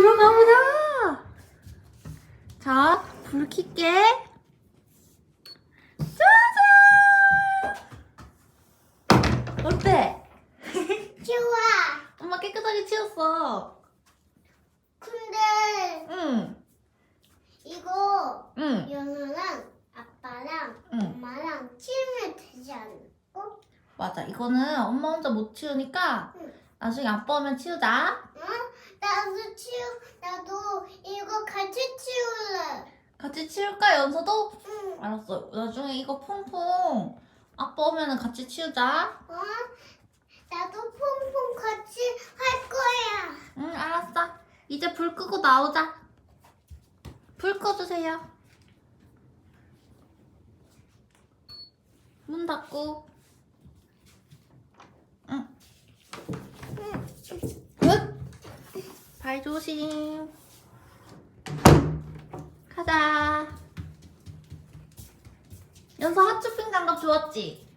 그런가 보다. 자, 불 켤게. 짜잔! 어때? 좋아. 엄마 깨끗하게 치웠어. 근데 응, 이거 응, 연우랑 아빠랑 응. 엄마랑 치우면 되지 않을까? 맞아. 이거는 엄마 혼자 못 치우니까 응. 나중에 아빠 오면 치우자. 응? 나도 치우. 치울래. 같이 치울까, 연서도? 응. 알았어. 나중에 이거 퐁퐁 아빠 오면은 같이 치우자. 어? 나도 퐁퐁 같이 할 거야. 응, 알았어. 이제 불 끄고 나오자. 불 꺼주세요. 문 닫고. 응. 굿. 발 조심. 연서 핫쇼핑 장갑 좋았지?